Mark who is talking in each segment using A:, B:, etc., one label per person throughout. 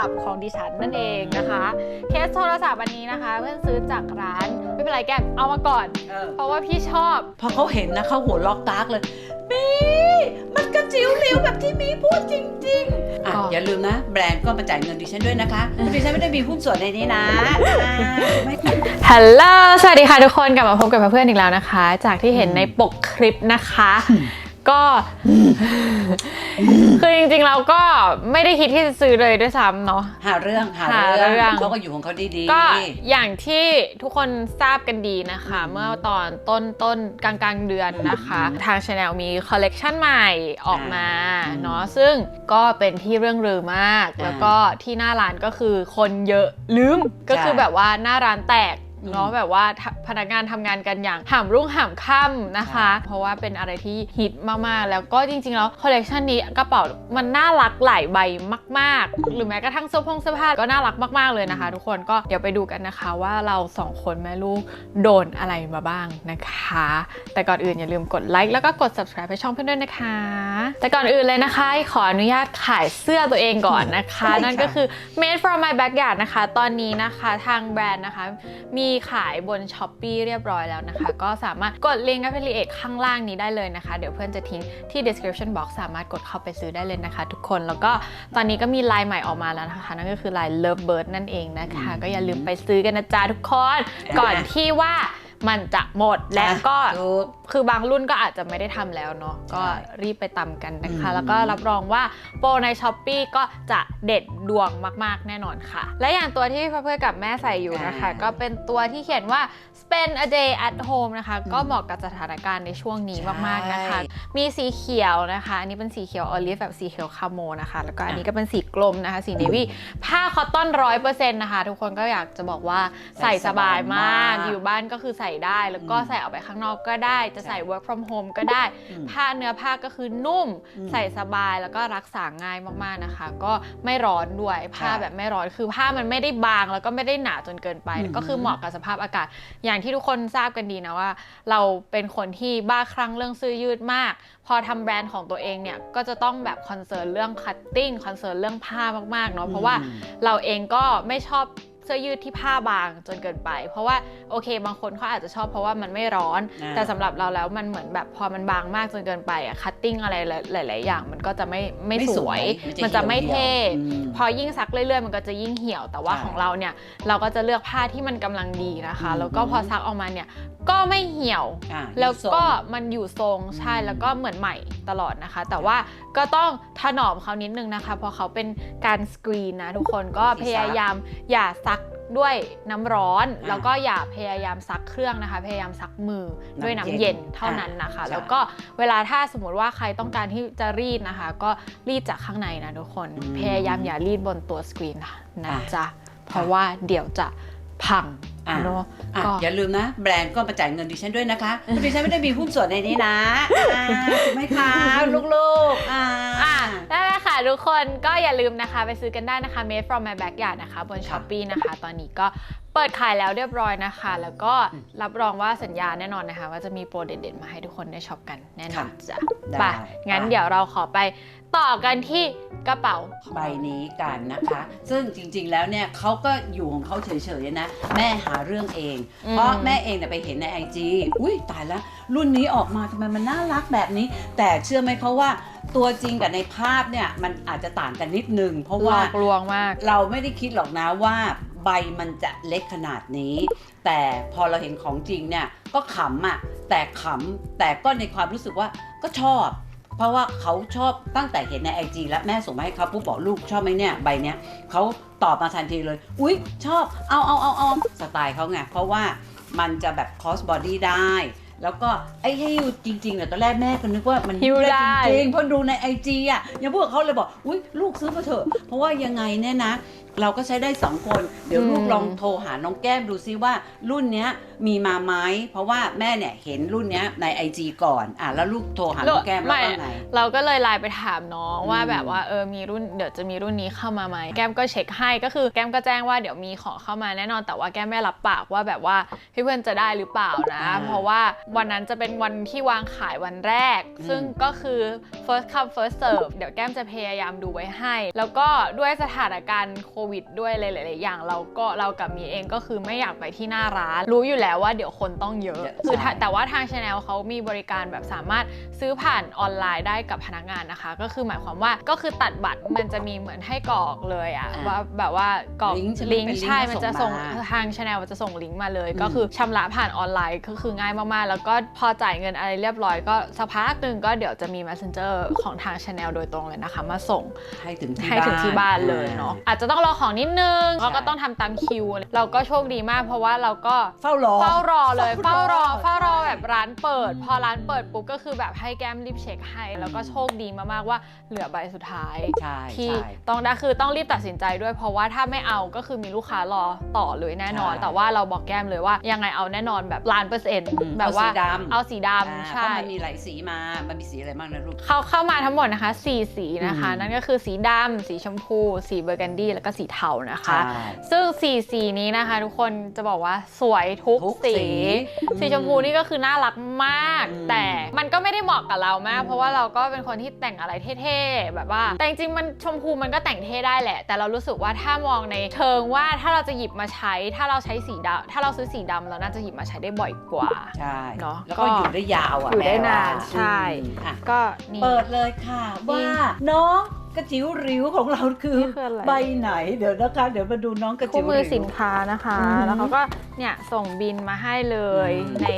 A: ศัพท์ของดิฉันนั่นเองนะคะ เคสโทรศัพท์อันนี้นะคะ เพื่อนซื้อจากร้านไม่เป็นไรแกเอามาก่อนเพราะว่าพี่ชอบ
B: พอเขาเห็นนะเขาหัวล็อกตากเลย มีมันกระจิ๋วหลิวแบบที่มีพูดจริง ๆ อะ
A: ก็
B: อย่าลืมนะ แบรนด์ก็มาจ่ายเงินดิฉันด้วยนะคะดิฉันไม่ได้มีหุ้นส่วนในนี้นะอ่าไม่
A: ฮัลโหล สวัสดีค่ะทุกคน กลับมาพบกับเพื่อนๆอีกแล้วนะคะ จากที่เห็นในปกคลิปนะคะ ก็ คือจริงๆเราก็ไม่ได้คิดที่จะซื้อเลยด้วยซ้ำเนาะ
B: หาเรื่องหา
A: หา
B: เรื่อง
A: เรื่อง
B: เขาก็อยู่ของเขาดีๆ
A: ก็อย่างที่ทุกคนทราบกันดีนะคะ เมื่อตอนต้นต้นกลางกลางๆเดือนนะคะ ทางชาแนลมีคอลเลกชันใหม่ออกมาเนาะซึ่งก็เป็นที่เรื่องลือมาก แล้วก็ที่หน้าร้านก็คือคนเยอะลืมก็คือแบบว่าหน้าร้านแตก เนาะแบบว่าพนักงานทำงานกันอย่างห่ามรุ่งห่ามค่ำนะคะ เพราะว่าเป็นอะไรที่ฮิตมากๆ แล้วก็จริงๆ แล้วคอลเลกชันนี้กระเป๋ามันน่ารักหลายใบมาก ๆ หรือแม้กระทั่งเสื้อผงเสื้อผ้าก็น่ารักมากๆเลยนะคะ ทุกคนก็เดี๋ยวไปดูกันนะคะว่าเราสองคนแม่ลูกโดนอะไรมาบ้างนะคะ แต่ก่อนอื่นอย่าลืมกดไลค์แล้วก็กด subscribe ให้ช่องเพื่อนด้วยนะคะ แต่ก่อนอื่นเลยนะคะ ขออนุญาตขายเสื้อตัวเองก่อนนะคะ
B: ใช่ค่ะ
A: นั่นก็คือ made from my backyard นะคะ ตอนนี้นะคะทางแบรนด์นะคะมีขายบน s h อ p e e เรียบร้อยแล้วนะคะ ก็สามารถกดลิงก์ affiliate ข้างล่างนี้ได้เลยนะคะ เดี๋ยวเพื่อนจะทิ้งที่ description box สามารถกดเข้าไปซื้อได้เลยนะคะ ทุกคนแล้วก็ตอนนี้ก็มีลายใหม่ออกมาแล้วนะคะ นั่นก็คือลาย Love Bird นั่นเองนะคะ ก็อย่าลืมไปซื้อกันนะจ๊ะทุกคนก่อนที่ว่า มันจะหมดและก็
B: ถูก
A: คือบางรุ่นก็อาจจะไม่ได้ทำแล้วเนาะก็รีบไปตำกันนะคะ
B: อืม
A: แล้วก็รับรองว่าโปรใน s h อ p e e ก็จะเด็ดดวงมาก ๆ แน่นอนค่ะ และอย่างตัวที่พ่อเพื่อนกับแม่ใส่อยู่นะคะ
B: อ่า
A: ก็เป็นตัวที่เขียนว่า spend a day at home นะคะ
B: อืม
A: ก็เหมาะกับสถานการณ์ในช่วงนี้
B: ใช่
A: มากๆนะคะ มีสีเขียวนะคะ อันนี้เป็นสีเขียวออลิฟแบบสีเขียวคาโมนะคะ แล้วก็อันนี้ก็เป็นสีกลมนะคะ สีเนวี่ผ้าคอตตอนร้อยเปอร์เซ็นต์นะคะ ทุกคนก็อยากจะบอกว่าใส่สบายมาก อยู่บ้านก็คือใส่ได้ แล้วก็
B: อืม
A: ใส่ออกไปข้างนอกก็ได้ จะใส่ work from home ก็ได้
B: อืม
A: ผ้าเนื้อผ้าก็คือนุ่ม
B: อืม
A: ใส่สบายแล้วก็รักษาง่ายมากๆนะคะ ก็ไม่ร้อนด้วยผ้า
B: ค่ะ
A: แบบไม่ร้อนคือผ้ามันไม่ได้บางแล้วก็ไม่ได้หนาจนเกินไป
B: อืม
A: ก็คือเหมาะกับสภาพอากาศ อย่างที่ทุกคนทราบกันดีนะว่า เราเป็นคนที่บ้าคลั่งเรื่องเสื้อยืดมาก พอทำแบรนด์ของตัวเองเนี่ยก็จะต้องแบบคอนเซิร์นเรื่องคัตติ้งคอนเซิร์นเรื่องผ้ามากๆเนาะเพราะว่า
B: อืม
A: เราเองก็ไม่ชอบเสื้อยืดที่ผ้าบางจนเกินไป เพราะว่าโอเค บางคนเขาอาจจะชอบเพราะว่ามันไม่ร้อน
B: อ่า
A: แต่สำหรับเราแล้วมันเหมือนแบบพอมันบางมากจนเกินไปอะคัตติ้งอะไรหลาย ๆ อย่างมันก็จะไม่ไม่
B: ไม่
A: ส
B: ส
A: ว
B: วยย
A: มันจะไม่เท่
B: อืม
A: พอยิ่งซักเรื่อย ๆ มันก็จะยิ่งเหี่ยว แต่ว่า
B: ใช่
A: ของเราเนี่ยเราก็จะเลือกผ้าที่มันกำลังดีนะคะ
B: อืม
A: แล้วก็พอซักออกมาเนี่ยก็ไม่เหี่ยว
B: อะ
A: แล้วก็
B: อยู่ทรง
A: มันอยู่ทรงใช่
B: อืม
A: แล้วก็เหมือนใหม่ตลอดนะคะ แต่ว่าก็ต้องถนอมเขานิดนึงนะคะเพราะเขาเป็นการสกรีนนะทุกคนก็พยายามอย่าซัก ด้วยน้ำร้อน
B: อะ
A: แล้วก็อย่าพยายามซักเครื่องนะคะ พยายามซักมือด้วยน้ำ
B: น้ำเย็
A: เย็น
B: น
A: เท่านั้นนะคะ
B: อะ
A: แล้วก็เวลาถ้าสมมติว่าใครต้องการที่จะรีดนะคะ ก็รีดจากข้างในนะทุกคน
B: อืม
A: พยายามอย่ารีดบนตัวสกรีนนะ
B: อะ
A: จ๊ะเพราะว่าเดี๋ยวจะพัง
B: อะ
A: เนาะ
B: อะ
A: ก็
B: อย่าลืมนะ แบรนด์ก็มาจ่ายเงินดิฉันด้วยนะคะเพราะดิฉันไม่ได้มีหุ้นส่วนในนี้นะอ่าถูกไหมคะลูกๆอ่า
A: อะนั่นแหละค่ะ ทุกคนก็อย่าลืมนะคะไปซื้อกันได้นะคะ made from my backyard นะคะ บน
B: ค่ะ
A: s h อ p e e นะคะ ตอนนี้ก็เปิดขายแล้วเรียบร้อยนะคะ แล้วก็
B: อืม
A: รับรองว่าสัญญาแน่นอนนะคะ ว่าจะมีโปรเด็ดๆมาให้ทุกคนได้ช็อปกันแน่นอน
B: ค่ะ
A: จ้ะ
B: ได้
A: ไปงั้น
B: ไป
A: เดี๋ยวเราขอไปต่อกันที่กระเป๋า
B: ใบนี้กันนะคะ ซึ่งจริงๆแล้วเนี่ยเขาก็อยู่ของเขาเฉยๆนะ แม่หาเรื่องเอง
A: อืม
B: เพราะแม่เองเนี่ยไปเห็นในไอจีอุ้ยตายแล้วรุ่นนี้ออกมาทำไมมันน่ารักแบบนี้ แต่เชื่อไหมเขาว่า ตัวจริงกับในภาพเนี่ยมันอาจจะต่างกันนิดนึง เพราะ
A: หล
B: ว่า
A: อกลวงมาก
B: เราไม่ได้คิดหรอกนะว่าใบมันจะเล็กขนาดนี้ แต่พอเราเห็นของจริงเนี่ยก็ขำอะแต่ขำแต่ก็ในความรู้สึกว่าก็ชอบ เพราะว่าเขาชอบตั้งแต่เห็นในไอจีแล้วแม่ส่งมาให้เขาปุ๊บบอกลูกชอบไหมเนี่ยใบเนี้ยเขาตอบมาทันทีเลย อุ๊ย ชอบเอาเอาเอาเอาสไตล์เขาไงเพราะว่ามันจะแบบคอสบอดี้ได้ แล้วก็ไอ้ให้จริงๆเนี่ยตอนแรกแม่ก็นึกว่ามัน
A: หิ้วได้
B: จริงๆเพราะดูในไอจีอะยังพูดกับเขาเลยบอกอุ๊ยลูกซื้อมาเถอะ เพราะว่ายังไงเนี่ยนะ เราก็ใช้ได้สองคนเดี๋ยว
A: อืม
B: ลูกลองโทรหาน้องแก้มดูซิว่ารุ่นเนี้ยมีมาไหมเพราะว่าแม่เนี่ยเห็นรุ่นเนี้ยใน IG ก่อนอะแล้วลูกโทรหาน้องแก้มแล้วว่าไง
A: เราก็เลยไลน์ไปถามน้องว่า
B: อืม
A: แบบว่าเออมีรุ่นเดี๋ยวจะมีรุ่นนี้เข้ามาไหมแก้มก็เช็คให้ก็คือแก้มก็แจ้งว่าเดี๋ยวมีของเข้ามาแน่นอนแต่ว่าแก้มไม่รับปากว่าแบบว่าพี่เพื่อนจะได้หรือเปล่านะ
B: อ่า
A: เพราะว่าวันนั้นจะเป็นวันที่วางขายวันแรก
B: อืม
A: ซึ่งก็คือ first come first serve เดี๋ยวแก้มจะพยายามดูไว้ให้ แล้วก็ด้วยสถานการณ์โควิดด้วยหลายๆอย่าง เราก็เรากับมีเองก็คือไม่อยากไปที่หน้าร้าน รู้อยู่แล้วว่าเดี๋ยวคนต้องเยอะ
B: เยอะ
A: คือถ้า
B: ใช่
A: แต่ว่าทางชาแนลเขามีบริการแบบสามารถซื้อผ่านออนไลน์ได้กับพนักงานนะคะ ก็คือหมายความว่าก็คือตัดบัตรมันจะมีเหมือนให้กรอกเลยอะ
B: อ่า
A: ว่าแบบว่ากรอก
B: ลิงก์ใช่ไหม
A: ลิงก์
B: เป็นลิงก์
A: ใช่
B: มา
A: มันจะ
B: ส่
A: ส่
B: ง
A: ง
B: มา
A: ทางชาแนลจะส่งลิงก์มาเลย
B: อืม
A: ก็คือชำระผ่านออนไลน์ก็คือง่ายมากๆแล้วก็พอจ่ายเงินอะไรเรียบร้อยก็สักพักหนึ่งก็เดี๋ยวจะมี messenger ของทางชาแนลโดยตรงเลยนะคะ มาส่ง
B: ให้ถึงที่
A: ให้ถึงที่บ้านเลยเนาะอาจจะต้องรอของนิดนึงเราก็ต้องทำตามคิว เราก็โชคดีมาก เพราะว่าเราก็
B: เฝ้ารอ
A: เฝ้ารอเลย
B: เฝ้า
A: เฝ้ารร
B: อ
A: อเฝ้ารอแบบร้านเปิด
B: อืม
A: พอร้านเปิดปุ๊บก็คือแบบให้แก้มรีบเช็คให้ แล้วก็โชคดีมากๆว่าเหลือใบสุดท้าย
B: ใช่
A: ที่
B: ใช่
A: ต้องได้คือต้องรีบตัดสินใจด้วย เพราะว่าถ้าไม่เอาก็คือมีลูกค้ารอต่อเลยแน่นอน
B: ใช่
A: แต่ว่าเราบอกแก้มเลยว่ายังไงเอาแน่นอนแบบล้านเปอร์เซ็นต์
B: อืม
A: แบบว่า
B: เอาสีดำ
A: เอาสี
B: อ่า
A: ดำ
B: เพ
A: ใช่
B: ราะมันมีหลายสีมา มันมีสีอะไรบ้างนะลูก
A: เข้าเข้ามาทั้งหมดนะคะ4สีนะคะ
B: อืม
A: นั่นก็คือสีดำสีชมพู สีเบอร์กันดี้แล้วก็สีเทานะคะ
B: ใช่
A: ซึ่งสีสีนี้นะคะ ทุกคนจะบอกว่าสวยทุก
B: ทุก
A: สี
B: สี
A: สีชมพูนี่ก็คือน่ารักมาก
B: อืม
A: แต่มันก็ไม่ได้เหมาะกับเรามาก
B: อืม
A: เพราะว่าเราก็เป็นคนที่แต่งอะไรเท่ๆแบบว่า แต่จริงๆมันชมพูมันก็แต่งเท่ได้แหละ แต่เรารู้สึกว่าถ้ามองในเชิงว่าถ้าเราจะหยิบมาใช้ ถ้าเราใช้สีดำถ้าเราซื้อสีดำเราน่าจะหยิบมาใช้ได้บ่อยกว่า
B: ใช่
A: เนอะ
B: แล้ว
A: ก็
B: ก็อยู่ได้ยาวอะ
A: อยู่ได้
B: แม่ว่
A: นานใช่
B: อืมอะ
A: ก็นี่
B: เปิดเลยค่ะ
A: นี่
B: ว่าน้องกระจิ๋วหริวของเราคือ
A: นี่คืออะไร
B: ใบไหนเดี๋ยวนะคะเดี๋ยวมาดูน้องกระจิ๋
A: คู่
B: ว
A: มือ
B: หริว
A: สินค้านะคะ
B: อือหือ
A: แล้วเขาก็เนี่ยส่งบินมาให้เลย
B: อืม
A: ใน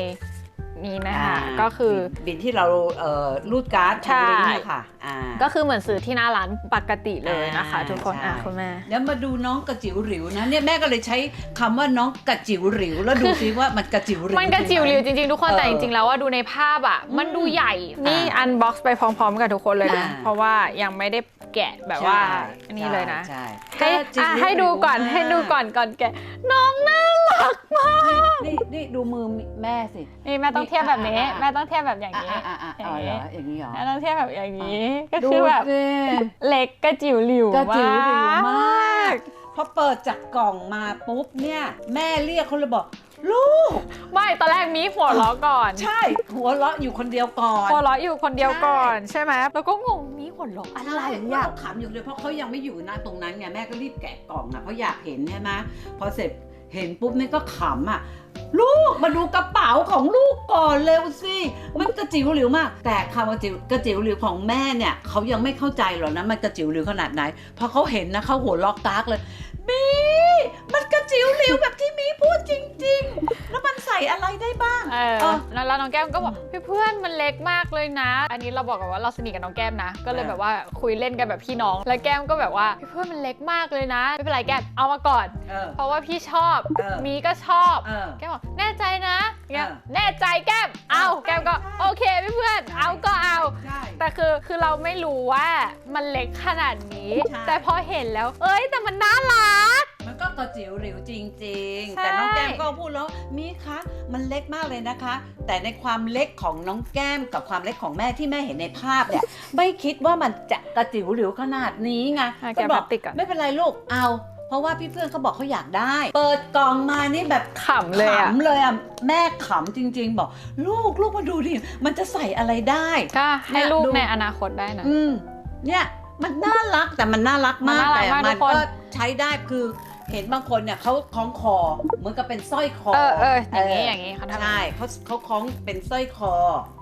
A: นี้นะคะ
B: อ่า
A: ก็คือ
B: บินบินที่เราเอ่อรูดการ์ด
A: ใช่
B: ลิงก์อะค่ะอ่า
A: ก็คือเหมือนซื้อที่หน้าร้านปกติเลยนะคะ
B: อ่า
A: ทุกคน
B: ใช่
A: อะคุณแม่
B: เดี๋ยวมาดูน้องกระจิ๋วหริวนะเนี่ยแม่ก็เลยใช้คำว่าน้องกระจิ๋วหริว แล้วดูซิว่ามันกระจิ๋วหริว
A: มันกระจิ๋วหลิวจริงๆทุกคน
B: เออ
A: แต่จริงๆแล้วว่าดูในภาพอะ มันดูใหญ่ นี่อันบ็อกซ์ไปพร้อมๆกับทุกคนเลยนะ
B: อ่า
A: เพราะว่ายังไม่ได้แกะแบบว่า
B: ใช่
A: อันนี้เลยนะ
B: ใช่
A: ให้
B: กระจิ๋ว
A: อะให้ดูก่อน
B: ริวมาก
A: ให้ดูก่อนก่อนแกะน้องน่ารักมาก
B: นี่นี่ดูมือแม่สิ
A: นี่แม่ต้องเทียบแบบนี้
B: อะอะอะ
A: แม่ต้องเทียบแบบอย่าง
B: อะ
A: นี้
B: อะอะอะเหรออย่างนี้เหรอ
A: แม่ต้องเทียบแบบอย่างนี้ ก็
B: ดู
A: คือแบบ
B: สิ
A: เล็กกระจิ๋วหลิว
B: กระจิ๋วหริวมาก
A: ก
B: พอเปิดจากกล่องมาปุ๊บเนี่ย แม่เรียกเขาเลยบอกลูก
A: ไม่ตอนแรกมีหัวเราะก่อน
B: ใช่ หัวเราะอยู่คนเดียวก่อน
A: หัวเราะอยู่คนเดียวก่อน ใช่ไหมแล้วก็งงมีหัวเราะอะไร
B: ใช่
A: อะ
B: เขาขำอยู่เลยเพราะเขายังไม่อยู่นะตรงนั้นไงแม่ก็รีบแกะกล่องอะเพราะอยากเห็นใช่ไหมพอเสร็จเห็นปุ๊บนี่ก็ขำอะ ลูกมาดูกระเป๋าของลูกก่อนเร็วสิมันกระจิ๋วหลิวมาก แต่คำว่ากระจิ๋วกระจิ๋วหลิวของแม่เนี่ยเขายังไม่เข้าใจหรอกนะมันกระจิ๋วหลิวขนาดไหนพอเขาเห็นนะเขาหัวล็อกตากเลยมีมันกระจิ๋วหลิวแบบที่มีพูดจริง ๆ บ้าง
A: เออ
B: เออ
A: แล้วแล้วน้องแก้มก็บอก
B: อืม
A: พี่เพื่อนมันเล็กมากเลยนะ อันนี้เราบอกกันว่าเราสนิทกับน้องแก้มนะ ก็เลย
B: อ่า
A: แบบว่าคุยเล่นกันแบบพี่น้อง แล้วแก้มก็แบบว่าพี่เพื่อนมันเล็กมากเลยนะ ไม่เป็นไรแก้มเอามาก่อน
B: เออ
A: เพราะว่าพี่ชอบ
B: เออ
A: มีก็ชอบ
B: เออ
A: แก้มบอกแน่ใจนะแก้ม
B: เออ
A: แน่ใจแก้ม เอา
B: เออ
A: แก้มก็
B: ใช่
A: โอเคพี่เพื่อนเอาก็เอา
B: ใช่
A: แต่คือคือเราไม่รู้ว่ามันเล็กขนาดนี้
B: ใช่
A: แต่ พอเห็นแล้วเอ้ยแต่มันน่ารัก
B: มันก็กระจิ๋วหลิวจริงๆ
A: ใช่
B: แต่น้องแก้มก็พูดแล้วมีคะมันเล็กมากเลยนะคะ แต่ในความเล็กของน้องแก้มกับความเล็กของแม่ที่แม่เห็นในภาพเนี่ย ไม่คิดว่ามันจะกระจิ๋วหลิวขนาดนี้ไง
A: อะ
B: ก็
A: แกะ
B: บ
A: พ
B: อ
A: ลากสติกก่อน
B: ไม่เป็นไรลูกเอา เพราะว่าพี่เพื่อนเขาบอกเขาอยากได้ เปิดกล่องมานี่แบบ
A: ขำเลยอะ
B: ขำเลยอะแม่ขำจริง ๆ บอก ลูกลูกมาดูดิมันจะใส่อะไรได้
A: ก็ให้
B: เนี่ย
A: ลูก
B: ดู
A: ในอนาคตได้นะ
B: อืมเนี่ยมันน่ารักแต่มันน่ารักมาก
A: มันน่ารัก
B: แต่
A: มาก
B: มั
A: ทุ
B: น
A: กคน
B: ก็ใช้ได้คือ เห็นบางคนเนี่ยเขาคล้องคอเหมือนกับเป็นสร้อยคอ
A: เออเอออย่างนี้
B: เอ
A: ย่างนี้เขาทำ
B: ใช่เขาเขาคล้องเป็นสร้อยคอ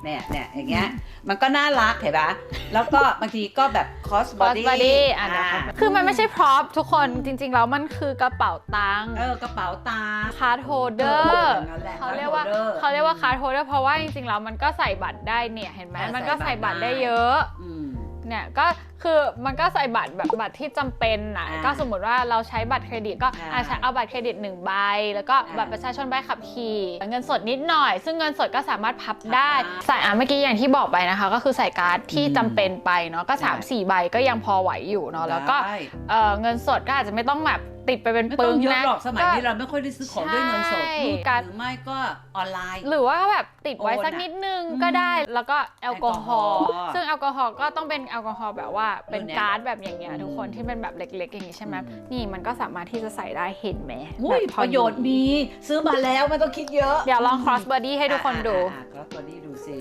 B: เนี่ยเนี่ยอย่างเงี้ยมันก็น่ารักเห็นปะแล้วก็บางทีก็แบบคอสบอ
A: cross
B: ดี้
A: body อะนะคะคือมันไม่ใช่พร็อพทุกคนจริงๆแล้วมันคือกระเป๋าตังค์
B: เออกระเป๋าตา
A: คาร์ดโฮเดอ
B: เออ
A: ร์
B: นั่นแหละ
A: เขาเรียกว่า
B: card holder
A: เขาเรียกว่าคาร์ดโฮเดอร์เพราะว่าจริงๆแล้วมันก็ใส่บัตรได้เนี่ยเห็นไหม
B: เออ
A: มันก็
B: ใส่
A: ใส่
B: บั
A: บั
B: ต
A: ต
B: ร
A: ร
B: ได้
A: ได้เยอะ
B: อืม
A: เนี่ยก็คือมันก็ใส่บัตรแบบบัตรที่จำเป็นนะ
B: อ่า
A: ก็สมมติว่าเราใช้บัตรเครดิตก็
B: ใช่
A: อาจจะเอาบัตรเครดิตหนึ่งใบ แล้วก็
B: อ่า
A: บัตรประชาชนใบขับขี่เงินสดนิดหน่อย ซึ่งเงินสดก็สามารถพับได้
B: ได้
A: ใส่อะเมื่อกี้อย่างที่บอกไปนะคะ ก็คือใส่การ์ดที่
B: อืม
A: จำเป็นไปเนาะก็
B: ใช่
A: 3 4 ใบก็ยังพอไหวอยู่เนาะแล้วก็
B: ได้
A: เอ่อเงินสดก็อาจจะไม่ต้องแบบ ติดไปเป็น
B: ไม่
A: ปึ
B: ต้อง
A: ง
B: เยอะ
A: นะ
B: หรอกสมัย
A: ก็
B: นี้เราไม่ค่อยได้ซื้อของด้วยเงินสด
A: ใช่
B: หรือ
A: การ
B: ไม่ก็ออนไลน์
A: หรือว่าแบบติดไว้
B: โอน
A: สัก
B: อะ
A: นิดนึงก็ได้ แล้วก็แอลกอฮอล์
B: แอลกอฮอล์
A: ซึ่งแอลกอฮอล์ก็ต้องเป็นแอลกอฮอล์แบบว่าเป็น
B: ตัวเนี้ย
A: การ์ดแบบอย่างเงี้ย
B: อืม
A: ทุกคนที่เป็นแบบเล็กๆอย่างงี้ใช่ไหม
B: อืม
A: นี่มันก็สามารถที่จะใส่ได้เห็นไหม
B: อุ้ย
A: แบบพ
B: ป
A: อ
B: ระโยชน์มีซื้อมาแล้วไม่ต้องคิดเยอะ
A: เดี๋ยวลอง cross body ให้ทุกคนดู
B: ครอสบอดี้ดูสิ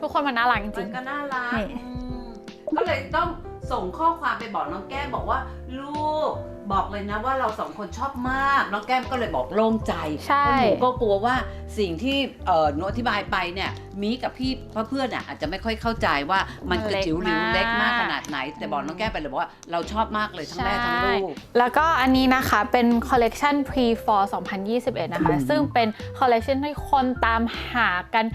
A: ทุกคนมันน่ารักจ
B: มั
A: ริ
B: น
A: ง
B: ก็น่ารัก
A: นี่
B: อืมก็เลยต้องส่งข้อความไปบอกน้องแก้มบอกว่า ลูก บอกเลยนะว่าเราสองคนชอบมากน้องแก้มก็เลยบอกโล่งใจ
A: ใช่
B: แล้วหนูก็กลัวว่าสิ่งที่เอ่อหนูอธิบายไปเนี่ยมีกับพี่เพื่อนๆอะอาจจะไม่ค่อยเข้าใจว่ามันคือจิ๋วหลิวเล็กมากขนาดไหน แต่บอกน้องแก้มไปเลยบอกว่าเราชอบมากเลยทั้งแม่ทั้งลูก
A: แล้วก็อันนี้นะคะเป็นคอลเลกชัน pre fall 2021 นะคะ
B: อืม
A: ซึ่งเป็นคอลเลกชันที่คนตามหากัน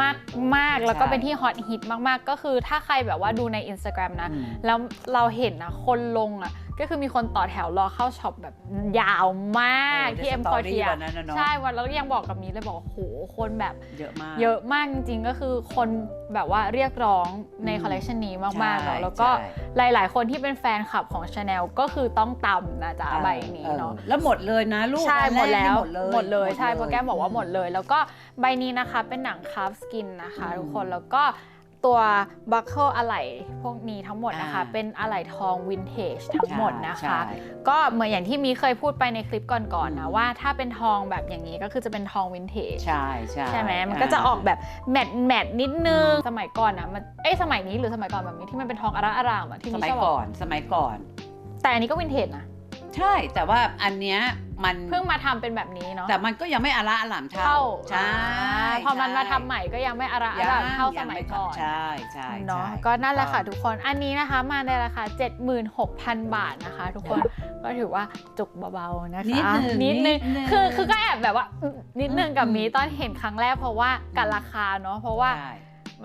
A: มากมากๆแล้วก็
B: ใช่
A: เป็นที่ฮอตฮิตมาก ๆ ก็คือถ้าใครแบบว่าดูใน Instagram นะ
B: อืม
A: แล้วเราเห็นนะคนลงอะ ก็คือมีคนต่อแถวรอเข้าช็อปแบบยาวมากที่เอ็มพอเทีย
B: วันนั้นนะเนาะ
A: ใช่วันแล้วยังบอกกับมีเลยบอกว่าโหคนแบบ
B: เยอะมาก
A: เยอะมากจริงๆก็คือคนแบบว่าเรียกร้องใน
B: อืม
A: คอลเลกชันนี้มากๆ
B: ใช่
A: เนาะแล้วก็
B: ใช่
A: หลายๆ คนที่เป็นแฟนคลับของ Chanel ก็คือต้องตำนะจ๊ะใบนี้เนาะ
B: ออแล้วหมดเลยนะลูก
A: ใช่
B: อัน
A: หมด
B: แรก
A: แล้ว
B: นี่หมดเลย
A: หมดเลยใช่
B: ห
A: โปรแกรมบอกว่าหมดเลย แล้วก็ใบนี้นะคะเป็นหนังคาร์ฟสกินนะคะ
B: อืม
A: ทุกคนแล้วก็ ตัวบัคเกิลอะไหล่พวกนี้ทั้งหมดนะคะ
B: อ่า
A: เป็นอะไหล่ทองวินเทจทั้งหมดนะคะ
B: ใช่
A: ก็เหมือนอย่างที่มีเคยพูดไปในคลิปก่อนๆนะว่าถ้าเป็นทองแบบอย่างนี้ก็คือจะเป็นทองวินเทจ
B: ใช่ใช่
A: ใช่ไหมมันก็จะออกแบบแมทแมทนิดนึง สมัยก่อนอะมันเอ้ยสมัยนี้หรือสมัยก่อนแบบนี้ที่มันเป็นทองอารามอารามอะที่
B: ส
A: มี
B: มัย
A: ชอบ
B: ก่อนสมัยก่อน
A: แต่อันนี้ก็วินเทจนะ
B: ใช่แต่ว่าอันเนี้ย มัน
A: เพิ่งมาทำเป็นแบบนี้เนาะ
B: แต่มันก็ยังไม่อาระอลามเท่า
A: เท่า
B: ใช่
A: อ่าพอมันมาทำใหม่ก็ยังไม่อาระอา
B: ยัง
A: รามเท่าส
B: ง
A: มัย
B: ไก่
A: อน
B: ใช่ใช่
A: เนาะ
B: ใช่
A: ก็นั่นแหละค่ะทุกคนอันนี้นะคะมาในราคา 76,000 บาทนะคะ ทุกคนก็ถือว่าจุกเบาๆนะคะ
B: นิดหนึ่ง
A: นิดนึง
B: นิดหนึ่ง
A: คือคือก็แอบแบบว่าอืมนิดนึงกับ
B: อืม
A: มีตอนเห็นครั้งแรกเพราะว่ากับราคาเนาะเพราะว่า
B: ใช่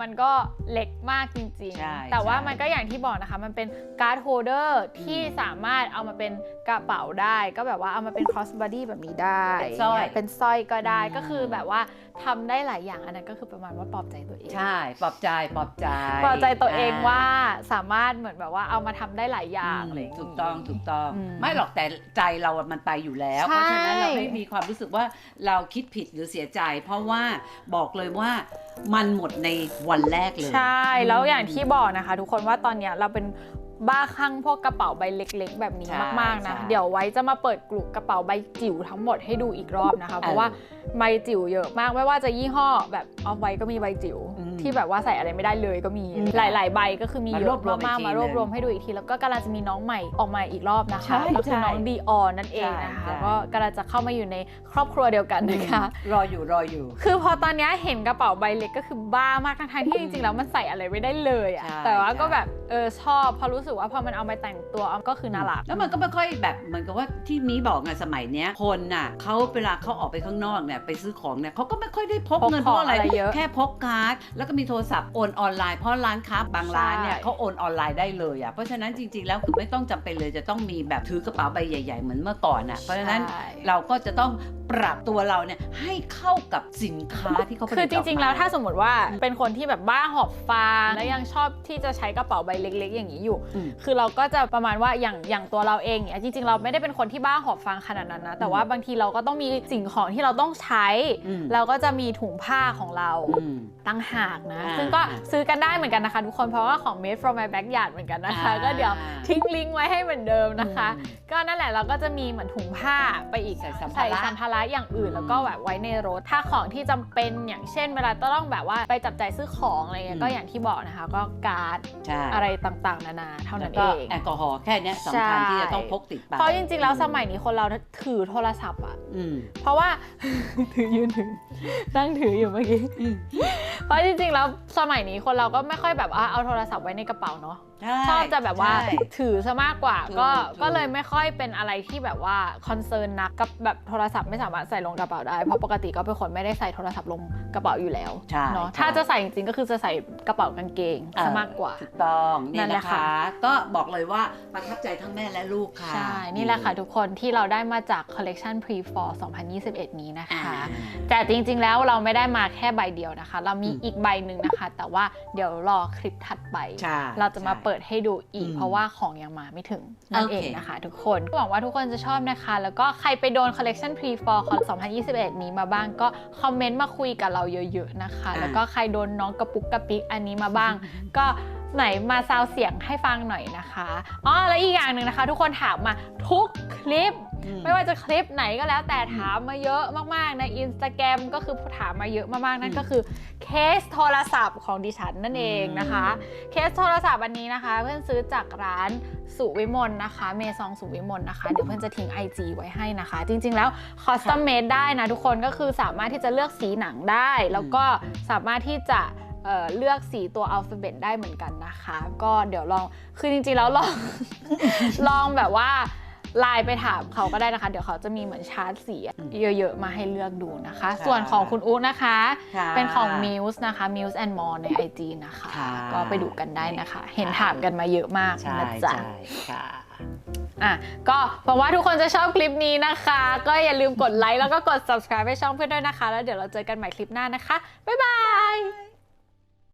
A: มันก็เล็กมากจริง
B: ใช่
A: ๆ แต่ว่า
B: ใช่
A: มันก็อย่างที่บอกนะคะ มันเป็นการ์ดโฮลเดอร์ที่สามารถเอามาเป็นกระเป๋าได้ ก็แบบว่าเอามาเป็น cross body แบบนี้ได้
B: เป็นสร้อย
A: เป็นสร้อยก็ได้
B: อืม
A: ก็คือแบบว่าทำได้หลายอย่าง อันนั้นก็คือประมาณว่าปลอบใจตัวเอง
B: ใช่ปลอบใจปลอบใจ
A: ปลอบใจตัวเองว่าสามารถเหมือนแบบว่าเอามาทำได้หลายอย่าง
B: อืม
A: อะไรย่านี้
B: ถูกต้องถูกต้อง
A: อืม
B: ไม่หรอกแต่ใจเราอะมันไปอยู่แล้ว
A: ใช่
B: เพราะฉะนั้นเราไม่มีความรู้สึกว่าเราคิดผิดหรือเสียใจ เพราะว่าบอกเลยว่า มันหมดในวันแรกเลย
A: ใช่ แล้วอย่างที่บอกนะคะ ทุกคนว่าตอนเนี้ยเราเป็นบ้าคลั่งพวกกระเป๋าใบเล็ก ๆ แบบนี้
B: ใช่
A: มากๆนะ
B: ใช่
A: เดี๋ยวไว้จะมาเปิดกลุ่มกระเป๋าใบจิ๋วทั้งหมดให้ดูอีกรอบนะคะ เพราะว่าใบจิ๋วเยอะมากไม่ว่าจะยี่ห้อแบบออฟไว้ก็มีใบจิ๋ว
B: อืม
A: ที่แบบว่าใส่อะไรไม่ได้เลยก็มี
B: อืม
A: หลาย ๆ ใบก็คือมี
B: มา
A: เย
B: รว
A: อะ
B: บรวม
A: มาก
B: อีกที
A: ๆมารวบรวม
B: หนึ่ง
A: ให้ดูอีกที แล้วก็กำลังจะมีน้องใหม่ออกมาอีกรอบนะคะ
B: ใช่
A: ก็คือน้อง
B: ใช่
A: ดีออนนั่นเองนะ
B: ใช่
A: คะ
B: ใช่
A: ก็กำลังจะเข้ามาอยู่ในครอบครัวเดียวกันนะคะ
B: รออยู่รออยู่
A: คือพอตอนเนี้ยเห็นกระเป๋าใบเล็กก็คือบ้ามากทั้งๆที่จริง ๆ แล้วมันใส่อะไรไม่ได้เลยอะ
B: ใช่
A: แต่ว่าก็
B: ใช่
A: แบบเออชอบเพราะรู้สึกว่าพอมันเอามาแต่งตัวก็คือน่ารัก
B: แล้วมันก็ไม่ค่อยแบบเหมือนกับว่าที่มีบอกไงสมัยเนี้ยคนน่ะเขาเวลาเขาออกไปข้างนอกเนี่ยไปซื้อของเนี่ยเขาก็ไม่ค่อยได้พก
A: พก
B: เงิน
A: ข
B: เพ
A: อง
B: ราะอะไร
A: อะไรเยอะ
B: แค่พกการ์ดแล้วก็มีโทรศัพท์โอนออนไลน์เพราะร้านค้าบางร้านเนี่ย
A: ใช่
B: เขาโอนออนไลน์ได้เลยอะเพราะฉะนั้นจริง ๆ แล้วคือไม่ต้องจำเป็นเลยจะต้องมีแบบถือกระเป๋าใบใหญ่ ๆ เหมือนเมื่อก่อนอะเพราะฉะนั้น
A: ใช่
B: เราก็จะต้อง ปรับตัวเราเนี่ยให้เข้ากับสินค้าที่เขาผลิต
A: คือจริง ๆ แล้วถ้า
B: ออกม
A: สมมติว่าเป็นคนที่แบบบ้าหอบฟางแล้วยังชอบที่จะใช้กระเป๋าใบเล็ก ๆ อย่างนี้อยู่
B: อืม
A: คือเราก็จะประมาณว่าอย่างอย่างตัวเราเองเนี่ยจริง ๆ เราไม่ได้เป็นคนที่บ้าหอบฟางขนาดนั้นนะ แต่ว่าบางทีเราก็ต้องมีสิ่งของที่เราต้องใช้
B: อืม
A: เราก็จะมีถุงผ้าของเรา
B: อืม
A: ตั้งหากนะ
B: อ่า
A: ซึ่งก็ซื้อกันได้เหมือนกันนะคะ ทุกคนเพราะว่าของ Made from my backyard เหมือนกันนะคะ
B: อ่า
A: ก็เดี๋ยวทิ้งลิงก์ไว้ให้เหมือนเดิมนะคะ
B: อืม
A: ก็นั่นแหละเราก็จะมีเหมือนถุงผ้าไปอีก
B: ใส่สัมภาระ
A: สัมภาระอย่างอื่น
B: อืม
A: แล้วก็แบบไว้ในรถ ถ้าของที่จำเป็นอย่างเช่น เวลาต้องแบบว่าไปจับจ่ายซื้อของอะไรเงี้ย
B: อืม
A: ก็อย่างที่บอกนะคะ ก็การ์ด
B: ใช่
A: อะไรต่างๆ นานาเท่า
B: แล้
A: นั้
B: วนก็
A: เอง
B: แอลกอฮอล์แค่เนี้ยสำคัญ
A: ใช่
B: ที่จะต้องพกติดไป
A: เพราะจริงๆแล้วสมัยนี้คนเราถือโทรศัพท์อะ
B: อืม
A: เพราะว่าถือยืนถือนั่งถืออยู่เมื่อกี้
B: อืม
A: เพราะจริงๆแล้วสมัยนี้คนเราก็ไม่ค่อยแบบว่าเอาโทรศัพท์ไว้ในกระเป๋าเนาะ
B: ใช่
A: ชอบจะแบบว่า
B: ใช่
A: ถือซะมากกว่า
B: ถูก
A: ก็
B: ถูก
A: ก็เลยไม่ค่อยเป็นอะไรที่แบบว่าคอนเซิร์นนักกับแบบโทรศัพท์ไม่สามารถใส่ลงกระเป๋าได้เพราะปกติก็เป็นคนไม่ได้ใส่โทรศัพท์ลงกระเป๋าอยู่แล้ว
B: ใช่
A: เนาะ
B: ใช่
A: ถ้าจะใส่จริงๆก็คือจะใส่กระเป๋ากางเกงซะมากกว่า
B: ถูกต้อง
A: นั่
B: เนี่ย
A: นแหละ
B: นะ
A: ค่ะ
B: คะก็บอกเลยว่าประทับใจทั้งแม่และลูกค่ะ
A: ใช่ นี่แหละค่ะทุกคนที่เราได้มาจากคอลเลกชัน Pre Fall 2021 นี้นะคะ
B: อ่า
A: แต่จริงๆแล้วเราไม่ได้มาแค่ใบเดียวนะคะ เรามี
B: อืม
A: อีกใบหนึ่งนะคะ แต่ว่าเดี๋ยวรอคลิปถัดไป
B: ใช่
A: เราจะมา
B: ใช่
A: เปิดให้ดูอีก
B: อืม
A: เพราะว่าของยังมาไม่ถึงนั่น
B: โอ
A: เอ
B: เค
A: งนะคะ ทุกคนหวังว่าทุกคนจะชอบนะคะ แล้วก็ใครไปโดนคอลเลกชัน Pre Fall ของ2021 นี้มาบ้างก็คอมเมนต์มาคุยกับเราเยอะๆนะคะ แล้วก็ใครโดนน้องกระปุกกระปิกอันนี้มาบ้าง ก็ไหนมาซาวเสียงให้ฟังหน่อยนะคะอ๋อแล้วอีกอย่างหนึ่งนะคะ ทุกคนถามมาทุกคลิป
B: อืม
A: ไม่ว่าจะคลิปไหนก็แล้วแต่ถามมาเยอะมากๆในอินสตาแกรมก็คือถามมาเยอะมากๆนั่นก็คือเคสโทรศัพท์ของดิฉันนั่นเองนะคะ เคสโทรศัพท์อันนี้นะคะ เพื่อนซื้อจากร้านสุวิมลนะคะ เมซองสุวิมลนะคะเดี๋ยวเพื่อนจะทิ้ง IG ไว้ให้นะคะ จริง ๆ แล้วคอสตอมเมดได้นะทุกคนก็คือสามารถที่จะเลือกสีหนังได้ แล้วก็สามารถที่จะเอ่อเลือกสีตัวอัลฟาเบตได้เหมือนกันนะคะ ก็เดี๋ยวลองคือจริงๆแล้วลองลองแบบว่า ไลน์ไปถามเขาก็ได้นะคะ เดี๋ยวเขาจะมีเหมือนชาร์ตสีเยอะๆ มาให้เลือกดูนะคะ
B: ค่ะ
A: ส่วนของคุณอุ๊นะคะ
B: ค่ะ
A: เป็นของ Muse นะคะ Muse and More ใน IG นะคะ
B: ค่ะ
A: ก็ไปดูกันได้นะคะ เห็นถามกันมาเยอะมาก
B: ใช่
A: นะจ๊ะ
B: ใช่ค่ะ
A: อะก็หวังว่าทุกคนจะชอบคลิปนี้นะคะ ก็อย่าลืมกดไลค์แล้วก็กด subscribe ให้ช่องเพื่อนด้วยนะคะ แล้วเดี๋ยวเราเจอกันใหม่คลิปหน้านะคะ บ๊ายบาย